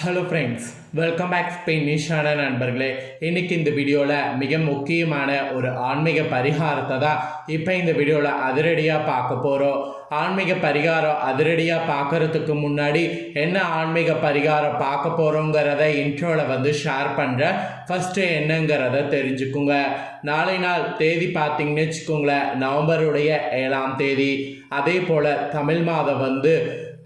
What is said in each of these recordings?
Hello friends welcome back ஸ்பெயினிஷான நண்பர்களே. இன்றைக்கி இந்த வீடியோவில் மிக முக்கியமான ஒரு ஆன்மீக பரிகாரத்தை தான் இப்போ இந்த வீடியோவில் அதிரடியாக பார்க்க போகிறோம் ஆன்மீக பரிகாரம் அதிரடியாக பார்க்கறதுக்கு முன்னாடி என்ன ஆன்மீக பரிகாரம் பார்க்க போகிறோங்கிறத இன்ட்ரோவில் வந்து ஷேர் பண்ணுறேன் ஃபஸ்ட்டு என்னங்கிறத தெரிஞ்சுக்குங்க. நாளை நாள் தேதி பார்த்தீங்கன்னு வச்சுக்கோங்களேன் நவம்பருடைய ஏழாம் தேதி. அதே போல் தமிழ் மாதம் வந்து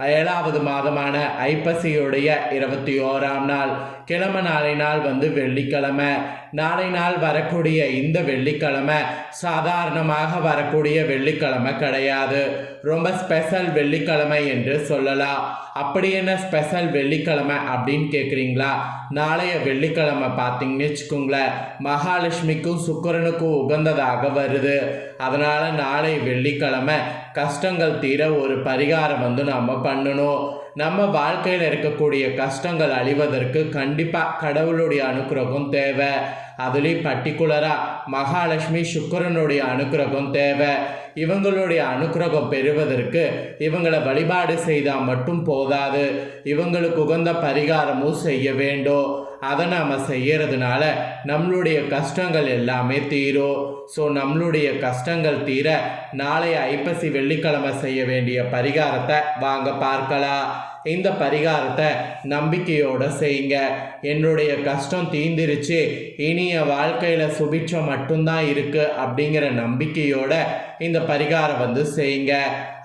ஏழாவது மாதமான ஐப்பசியுடைய இருபத்தி ஓராம் நாள். கிழமை நாளை நாள் வந்து வெள்ளிக்கிழமை. நாளை நாள் வரக்கூடிய இந்த வெள்ளிக்கிழமை சாதாரணமாக வரக்கூடிய வெள்ளிக்கிழமை கிடையாது. ரொம்ப ஸ்பெஷல் வெள்ளிக்கிழமை என்று சொல்லலாம். அப்படி என்ன ஸ்பெஷல் வெள்ளிக்கிழமை அப்படின்னு கேட்குறீங்களா நாளைய வெள்ளிக்கிழமை பார்த்தீங்கன்னு வச்சுக்கோங்களேன். மகாலட்சுமிக்கும் சுக்கரனுக்கும் உகந்ததாக வருது. அதனால் நாளை வெள்ளிக்கிழமை கஷ்டங்கள் தீர ஒரு பரிகாரம் வந்து நம்ம பண்ணணும். நம்ம வாழ்க்கையில் இருக்கக்கூடிய கஷ்டங்கள் அழிவதற்கு கண்டிப்பாக கடவுளுடைய அனுகிரகம் தேவை. அதுலேயும் பர்டிகுலராக மகாலட்சுமி சுக்கரனுடைய அனுக்கிரகம் தேவை. இவங்களுடைய அனுக்கிரகம் பெறுவதற்கு இவங்களை வழிபாடு செய்தால் மட்டும் போதாது. இவங்களுக்கு உகந்த பரிகாரமும் செய்ய வேண்டும். அதை நாம் செய்யறதுனால நம்மளுடைய கஷ்டங்கள் எல்லாமே தீரும். ஸோ நம்மளுடைய கஷ்டங்கள் தீர நாளைய ஐப்பசி வெள்ளிக்கிழமை செய்ய வேண்டிய பரிகாரத்தை வாங்க பார்க்கலாம். இந்த பரிகாரத்தை நம்பிக்கையோடு செய்யுங்க. என்னுடைய கஷ்டம் தீந்திருச்சு இனிய வாழ்க்கையில் சுபிட்சம் மட்டும்தான் இருக்குது அப்படிங்கிற நம்பிக்கையோட இந்த பரிகாரம் வந்து செய்யுங்க.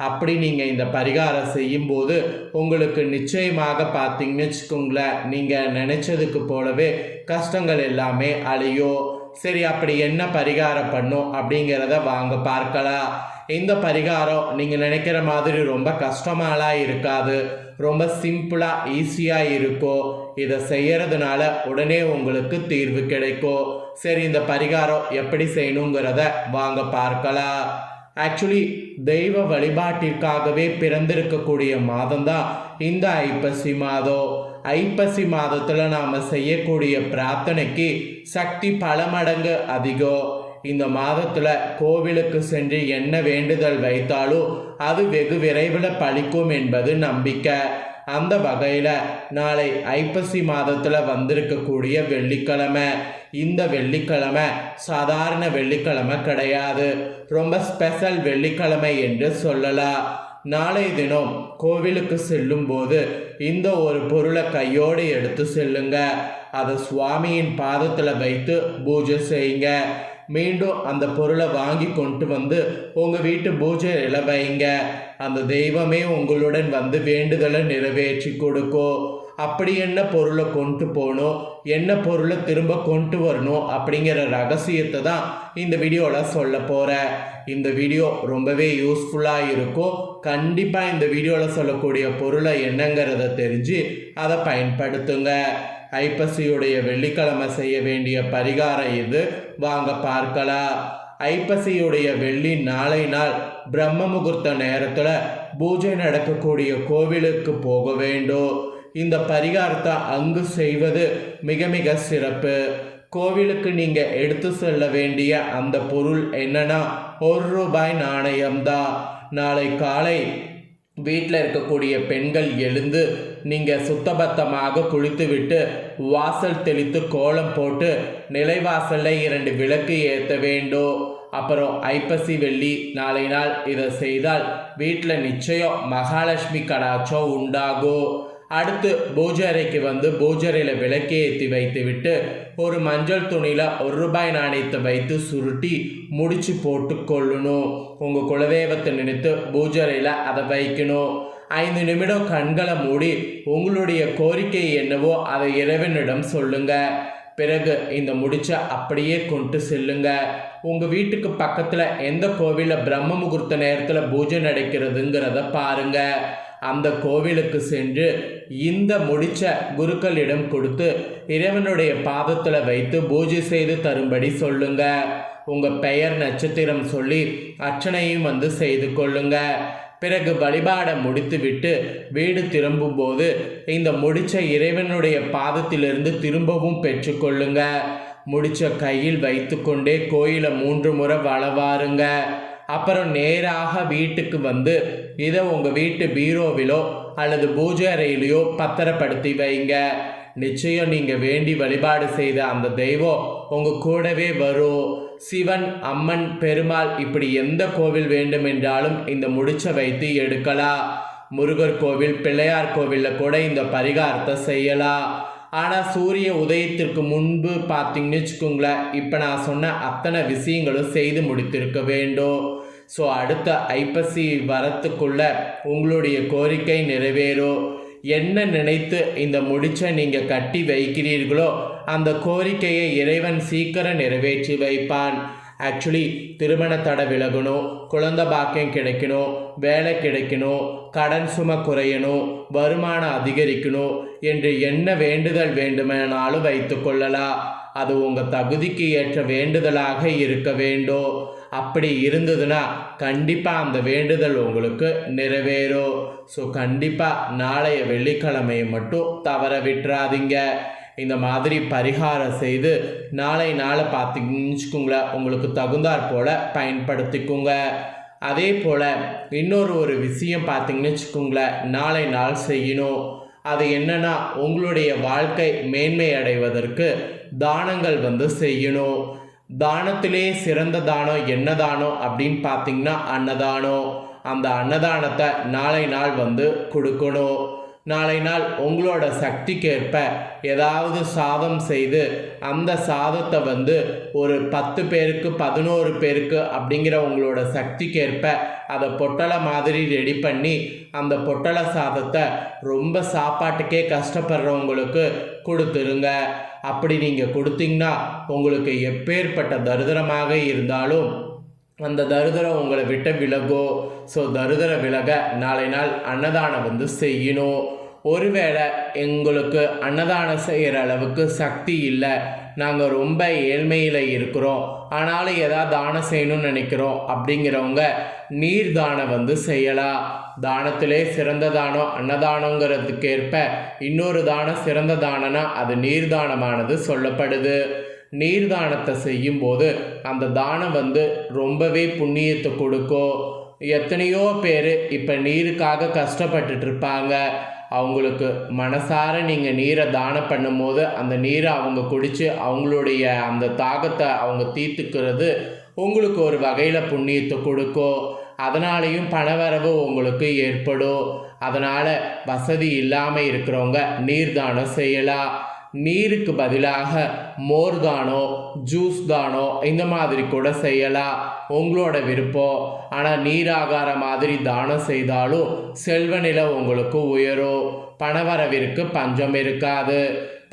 அப்படி நீங்கள் இந்த பரிகாரம் செய்யும்போது உங்களுக்கு நிச்சயமாக பார்த்தீங்கன்னு வச்சுக்கோங்களேன் நீங்கள் நினச்சதுக்கு போலவே கஷ்டங்கள் எல்லாமே அழியும். சரி அப்படி என்ன பரிகாரம் பண்ணும் அப்படிங்கிறத வாங்க பார்க்கலாம். இந்த பரிகாரம் நீங்கள் நினைக்கிற மாதிரி ரொம்ப கஷ்டமாலாம் இருக்காது. ரொம்ப சிம்பிளாக ஈஸியாக இருக்கும். இதை செய்யறதுனால உடனே உங்களுக்கு தீர்வு கிடைக்கும். சரி இந்த பரிகாரம் எப்படி செய்யணுங்கிறத வாங்க பார்க்கலாம். ஆக்சுவலி தெய்வ வழிபாட்டிற்காகவே பிறந்திருக்கக்கூடிய மாதம்தான் இந்த ஐப்பசி மாதம். ஐப்பசி மாதத்தில் நாம் செய்யக்கூடிய பிரார்த்தனைக்கு சக்தி பல மடங்கு அதிகம். இந்த மாதத்தில் கோவிலுக்கு சென்று என்ன வேண்டுதல் வைத்தாலும் அது வெகு விரைவில் பழிக்கும் என்பது நம்பிக்கை. அந்த வகையில் நாளை ஐப்பசி மாதத்தில் வந்திருக்கக்கூடிய வெள்ளிக்கிழமை. இந்த வெள்ளிக்கிழமை சாதாரண வெள்ளிக்கிழமை கிடையாது. ரொம்ப ஸ்பெஷல் வெள்ளிக்கிழமை என்று சொல்லலாம் நாளை தினம் கோவிலுக்கு செல்லும்போது இந்த ஒரு பொருளை கையோடு எடுத்து செல்லுங்க. அதை சுவாமியின் பாதத்தில் வைத்து பூஜை செய்யுங்க. மீண்டும் அந்த பொருளை வாங்கி கொண்டு வந்து உங்கள் வீட்டு பூஜையில் வைங்க. அந்த தெய்வமே உங்களுடன் வந்து வேண்டுதலை நிறைவேற்றி கொடுக்கும் அப்படி என்ன பொருளை கொண்டு போகணும்? என்ன பொருளை திரும்ப கொண்டு வரணும்? அப்படிங்கிற ரகசியத்தை தான் இந்த வீடியோவில் சொல்ல போகிறேன் இந்த வீடியோ ரொம்பவே யூஸ்ஃபுல்லாக இருக்கும். கண்டிப்பாக இந்த வீடியோவில் சொல்லக்கூடிய பொருளை என்னங்கிறத தெரிஞ்சு அதை பயன்படுத்துங்க. ஐப்பசியுடைய வெள்ளிக்கிழமை செய்ய வேண்டிய பரிகாரம் இது வாங்க பார்க்கலாம். ஐப்பசியுடைய வெள்ளி நாளை நாள் பிரம்ம முகூர்த்த நேரத்தில் பூஜை நடக்கக்கூடிய கோவிலுக்கு போக வேண்டும். இந்த பரிகாரத்தை அங்கு செய்வது மிக மிக சிறப்பு. கோவிலுக்கு நீங்கள் எடுத்து செல்ல வேண்டிய அந்த பொருள் என்னன்னா ஒரு ரூபாய் நாணயம்தான். நாளை காலை வீட்டில் இருக்கக்கூடிய பெண்கள் எழுந்து நீங்கள் சுத்தபத்தமாக குளித்துவிட்டு வாசல் தெளித்து கோலம் போட்டு நிலைவாசலில் இரண்டு விளக்கு ஏற்ற வேண்டும் அப்புறம் ஐப்பசி வெள்ளி நாளை நாள் இதை செய்தால் வீட்டில் நிச்சயம் மகாலட்சுமி கடாச்சம் உண்டாகும் அடுத்து பூஜரைக்கு வந்து பூஜரையில் விளக்கே ஏற்றி வைத்து விட்டு ஒரு மஞ்சள் துணியில் ஒரு ரூபாய் நாணயத்தை வைத்து சுருட்டி முடிச்சு போட்டு கொள்ளணும். உங்கள் குலதெய்வத்தை நினைத்து பூஜரையில் அதை வைக்கணும். ஐந்து நிமிடம் கண்களை மூடி உங்களுடைய கோரிக்கை என்னவோ அதை இறைவனிடம் சொல்லுங்க. பிறகு இந்த முடிச்ச அப்படியே கொண்டு செல்லுங்க. உங்கள் வீட்டுக்கு பக்கத்தில் எந்த கோவிலில் பிரம்ம முகூர்த்த நேரத்தில் பூஜை நடக்கிறதுங்கிறத பாருங்கள் அந்த கோவிலுக்கு சென்று இந்த முடிச்ச குருக்களிடம் கொடுத்து இறைவனுடைய பாதத்தில் வைத்து பூஜை செய்து தரும்படி சொல்லுங்க. உங்கள் பெயர் நட்சத்திரம் சொல்லி அர்ச்சனையும் வந்து செய்து கொள்ளுங்கள் பிறகு வழிபாடை முடித்துவிட்டு வீடு திரும்பும்போது இந்த முடிச்ச இறைவனுடைய பாதத்திலிருந்து திரும்பவும் பெற்றுக்கொள்ளுங்க. முடிச்ச கையில் வைத்துக்கொண்டே கோயிலை மூன்று முறை வளவாருங்க. அப்புறம் நேராக வீட்டுக்கு வந்து இதை உங்கள் வீட்டு பீரோவிலோ அல்லது பூஜை அறையிலையோ பத்திரப்படுத்தி வைங்க. நிச்சயம் நீங்கள் வேண்டி வழிபாடு செய்த அந்த தெய்வம் உங்கள் கூடவே வரும் சிவன் அம்மன் பெருமாள் இப்படி எந்த கோவில் வேண்டுமென்றாலும் இந்த முடிச்ச வைத்து எடுக்கலாம் முருகர் கோவில் பிள்ளையார் கோவிலில் கூட இந்த பரிகாரத்தை செய்யலாம் ஆனால் சூரிய உதயத்திற்கு முன்பு பார்த்தீங்கன்னு வச்சுக்கோங்களேன் இப்போ நான் சொன்ன அத்தனை விஷயங்களும் செய்து முடித்திருக்க வேண்டும். ஸோ அடுத்த ஐப்பசி வரத்துக்குள்ள உங்களுடைய கோரிக்கை நிறைவேறும். என்ன நினைத்து இந்த முடிச்சை நீங்கள் கட்டி வைக்கிறீர்களோ அந்த கோரிக்கையை இறைவன் சீக்கிரம் நிறைவேற்றி வைப்பான். ஆக்சுவலி திருமண தடை விலகணும் குழந்தை பாக்கியம் கிடைக்கணும் வேலை கிடைக்கணும் கடன் சுமை குறையணும் வருமானம் அதிகரிக்கணும் என்று என்ன வேண்டுதல் வேண்டுமானாலும் வைத்து கொள்ளலாம். அது உங்கள் தகுதிக்கு ஏற்ற வேண்டுதலாக இருக்க வேண்டும். அப்படி இருந்ததுன்னா கண்டிப்பாக அந்த வேண்டுதல் உங்களுக்கு நிறைவேறும். ஸோ கண்டிப்பாக நாளைய வெள்ளிக்கிழமையை மட்டும் தவற விட்டுறாதீங்க. இந்த மாதிரி பரிகாரம் செய்து நாளை நாளை பார்த்தீங்கன்னு உங்களுக்கு தகுந்தாற் போல் பயன்படுத்திக்கோங்க. அதே போல் இன்னொரு ஒரு விஷயம் பார்த்தீங்கன்னு வச்சுக்கோங்களேன் நாளை நாள் செய்யணும். அது என்னன்னா உங்களுடைய வாழ்க்கை மேன்மை அடைவதற்கு தானங்கள் வந்து செய்யணும். தானத்திலே சிறந்த தானம் என்ன தானம் அப்படின்னு பார்த்தீங்கன்னா அன்னதானம். அந்த அன்னதானத்தை நாளை நாள் வந்து கொடுக்கணும். நாளை நாள் உங்களோட சக்திக்கேற்ப ஏதாவது சாதம் செய்து அந்த சாதத்தை வந்து ஒரு பத்து பேருக்கு பதினோரு பேருக்கு அப்படிங்கிற உங்களோட சக்திக்கேற்ப அதை பொட்டலை மாதிரி ரெடி பண்ணி அந்த பொட்டலை சாதத்தை ரொம்ப சாப்பாட்டுக்கே கஷ்டப்படுறவங்களுக்கு கொடுத்துருங்க. அப்படி நீங்கள் கொடுத்தீங்கன்னா உங்களுக்கு எப்பேற்பட்ட தரிதிரமாக இருந்தாலும் அந்த தரித்திரம் உங்களை விட்டு விலகோ ஸோ தரித்திர விலக நாளை நாள் அன்னதானம் வந்து செய்யணும். ஒருவேளை எங்களுக்கு அன்னதானம் செய்கிற அளவுக்கு சக்தி இல்லை நாங்கள் ரொம்ப ஏழ்மையில் இருக்கிறோம் ஆனாலும் எதாவது தானம் செய்யணும்னு நினைக்கிறோம் அப்படிங்கிறவங்க நீர் தானம் வந்து செய்யலாம். தானத்திலே சிறந்த தானம் அன்னதானங்கிறதுக்கேற்ப இன்னொரு தானம் சிறந்த தானம்னா அது நீர் தானமானது சொல்லப்படுது. நீர் தானத்தை செய்யும்போது அந்த தானம் வந்து ரொம்பவே புண்ணியத்தை கொடுக்கும். எத்தனையோ பேர் இப்போ நீருக்காக கஷ்டப்பட்டுட்டு இருப்பாங்க. அவங்களுக்கு மனசார நீங்கள் நீரை தானம் பண்ணும்போது அந்த நீரை அவங்க குடித்து அவங்களுடைய அந்த தாகத்தை அவங்க தீர்த்துக்கிறது உங்களுக்கு ஒரு வகையில் புண்ணியத்தை கொடுக்கும். அதனாலேயும் பணவரவு உங்களுக்கு ஏற்படும். அதனால் வசதி இல்லாமல் இருக்கிறவங்க நீர் தானம் செய்யலாம். நீருக்கு பதிலாக மோர் தானோ ஜூஸ் தானோ இந்த மாதிரி கூட செய்யலாம். உங்களோட விருப்பம். ஆனால் நீராகார மாதிரி தானம் செய்தாலும் செல்வநிலை உங்களுக்கு உயரும். பணவரவிற்கு பஞ்சம் இருக்காது.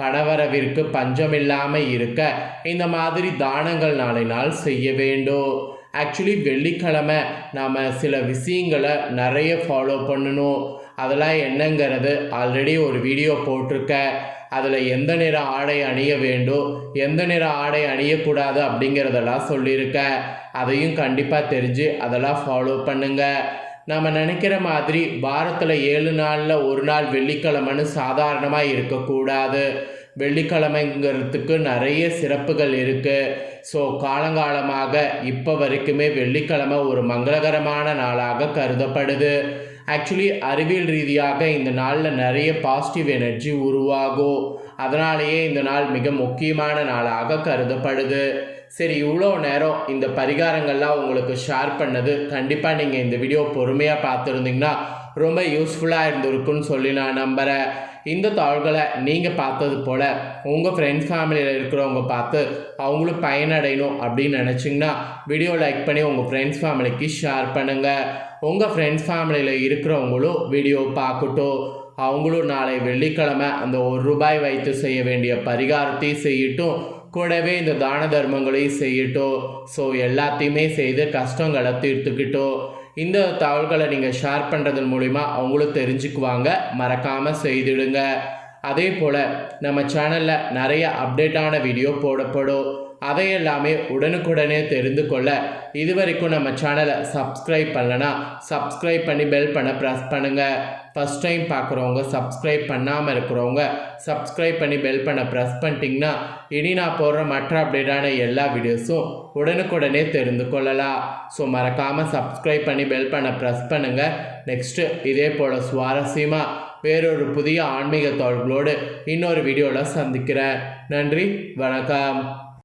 பணவரவிற்கு பஞ்சம் இல்லாமல் இருக்க இந்த மாதிரி தானங்கள் நாளை நாள் செய்ய வேண்டும். ஆக்சுவலி வெள்ளிக்கிழமை நாம் சில விஷயங்களை நிறைய ஃபாலோ பண்ணணும். அதெல்லாம் என்னங்கிறது ஆல்ரெடி ஒரு வீடியோ போட்டிருக்கேன் அதில் எந்த நிற ஆடை அணிய வேண்டும் எந்த நிற ஆடை அணியக்கூடாது அப்படிங்கிறதெல்லாம் சொல்லியிருக்கேன் அதையும் கண்டிப்பாக தெரிஞ்சு அதெல்லாம் ஃபாலோ பண்ணுங்கள் நம்ம நினைக்கிற மாதிரி வாரத்தில் ஏழு நாளில் ஒரு நாள் வெள்ளிக்கிழமைன்னு சாதாரணமாக இருக்கக்கூடாது. வெள்ளிக்கிழமைங்கிறதுக்கு நிறைய சிறப்புகள் இருக்குது ஸோ காலங்காலமாக இப்போ வரைக்குமே வெள்ளிக்கிழமை ஒரு மங்களகரமான நாளாக கருதப்படுது. ஆக்சுவலி அறிவியல் ரீதியாக இந்த நாளில் நிறைய பாசிட்டிவ் எனர்ஜி உருவாகும். அதனாலேயே இந்த நாள் மிக முக்கியமான நாளாக கருதப்படுது. சரி இவ்வளோ நேரம் இந்த பரிகாரங்கள்லாம் உங்களுக்கு ஷேர் பண்ணது கண்டிப்பாக நீங்கள் இந்த வீடியோ பொறுமையாக பார்த்துருந்தீங்கன்னா ரொம்ப யூஸ்ஃபுல்லாக இருந்திருக்குன்னு சொல்லி நான் நம்புகிறேன் இந்த தாள்களை நீங்கள் பார்த்தது போல் உங்கள் ஃப்ரெண்ட்ஸ் ஃபேமிலியில் இருக்கிறவங்க பார்த்து அவங்களும் பயனடையணும் அப்படின்னு நினச்சிங்கன்னா வீடியோ லைக் பண்ணி உங்கள் ஃப்ரெண்ட்ஸ் ஃபேமிலிக்கு ஷேர் பண்ணுங்கள் உங்கள் ஃப்ரெண்ட்ஸ் ஃபேமிலியில் இருக்கிறவங்களும் வீடியோ பார்க்கட்டும். அவங்களும் நாளை வெள்ளிக்கிழமை அந்த ஒரு ரூபாய் வைத்து செய்ய வேண்டிய பரிகாரத்தையும் செய்யட்டும். கூடவே இந்த தான தர்மங்களையும் செய்யட்டும். ஸோ எல்லாத்தையுமே செய்து கஷ்டங்களை தீர்த்துக்கிட்டோம். இந்த தகவல்களை நீங்கள் ஷேர் பண்ணுறதன் மூலிமா அவங்களும் தெரிஞ்சுக்குவாங்க. மறக்காமல் செய்திடுங்க. அதே போல் நம்ம சேனலில் நிறைய அப்டேட்டான வீடியோ போடப்படும். அதையெல்லாமே உடனுக்குடனே தெரிந்து கொள்ள. இதுவரைக்கும் நம்ம சேனலை சப்ஸ்கிரைப் பண்ணலனா சப்ஸ்கிரைப் பண்ணி பெல் பண்ண ப்ரெஸ் பண்ணுங்கள் ஃபஸ்ட் டைம் பார்க்குறவங்க சப்ஸ்கிரைப் பண்ணாமல் இருக்கிறவங்க சப்ஸ்கிரைப் பண்ணி பெல் பண்ண ப்ரெஸ் பண்ணிட்டீங்கன்னா இனி நான் போடுற மற்ற அப்டேட்டான எல்லா வீடியோஸும் உடனுக்குடனே தெரிந்து கொள்ளலாம். ஸோ மறக்காமல் சப்ஸ்கிரைப் பண்ணி பெல் பண்ண ப்ரெஸ் பண்ணுங்கள் நெக்ஸ்ட்டு இதே போல் சுவாரஸ்யமாக வேறொரு புதிய ஆன்மீக தோள்களோடு இன்னொரு வீடியோவில் சந்திக்கிறேன். நன்றி வணக்கம்.